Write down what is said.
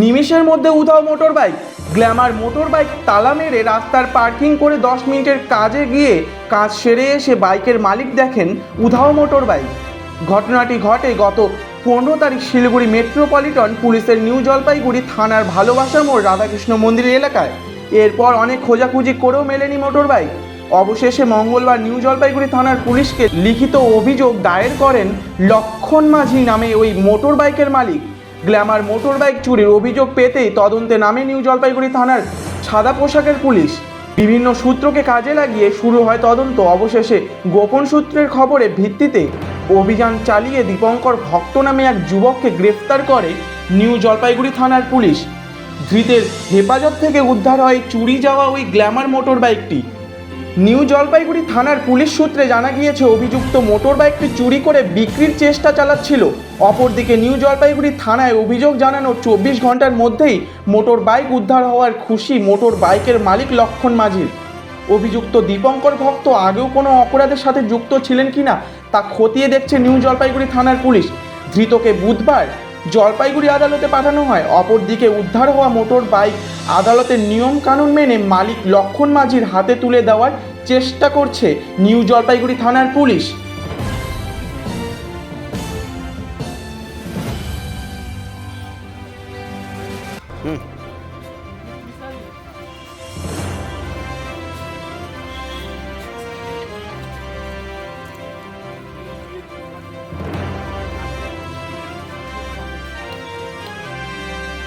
নিমেষের মধ্যে উধাও motor bike Glamour motor bike তালা মেরে রাস্তার পার্কিং করে দশ মিনিটের কাজে গিয়ে কাজ সেরে এসে বাইকের মালিক দেখেন উধাও মোটর বাইক ঘটনাটি ঘটে গত পনেরো তারিখ শিলিগুড়ি মেট্রোপলিটন পুলিশের নিউ জলপাইগুড়ি থানার ভালোবাসার মোড় রাধাকৃষ্ণ মন্দির এলাকায়। এরপর অনেক খোঁজাখুঁজি করেও মেলেনি মোটর বাইক অবশেষে মঙ্গলবার নিউ জলপাইগুড়ি থানার পুলিশকে লিখিত অভিযোগ দায়ের করেন লক্ষণ মাঝি নামে ওই মোটর বাইকের মালিক। গ্ল্যামার মোটর বাইক চুরির অভিযোগ পেতেই তদন্তে নামে নিউ জলপাইগুড়ি থানার সাদা পোশাকের পুলিশ। বিভিন্ন সূত্রকে কাজে লাগিয়ে শুরু হয় তদন্ত। অবশেষে গোপন সূত্রের খবরে ভিত্তিতে অভিযান চালিয়ে দীপঙ্কর ভক্ত নামে এক যুবককে গ্রেফতার করে নিউ জলপাইগুড়ি থানার পুলিশ। ধৃতের হেফাজত থেকে উদ্ধার হয় চুরি যাওয়া ওই গ্ল্যামার মোটর বাইকটি নিউ জলপাইগুড়ি থানার পুলিশ সূত্রে জানা গিয়েছে, অভিযুক্ত মোটর বাইকটি চুরি করে বিক্রির চেষ্টা চালাচ্ছিল। অপরদিকে নিউ জলপাইগুড়ি থানায় অভিযোগ জানানো, চব্বিশ ঘণ্টার মধ্যেই মোটর বাইক উদ্ধার হওয়ার খুশি মোটর বাইকের মালিক লক্ষণ মাঝির অভিযুক্ত দীপঙ্কর ভক্ত আগেও কোনো অপরাধের সাথে যুক্ত ছিলেন কিনা, তা খতিয়ে দেখছে নিউ জলপাইগুড়ি থানার পুলিশ। ধৃতকে বুধবার জলপাইগুড়ি আদালতে পাঠানো হয়। অপরদিকে উদ্ধার হওয়া মোটর বাইক আদালতের নিয়ম কানুন মেনে মালিক লক্ষণ মাঝির হাতে তুলে দেওয়ার চেষ্টা করছে নিউ জলপাইগুড়ি থানার police.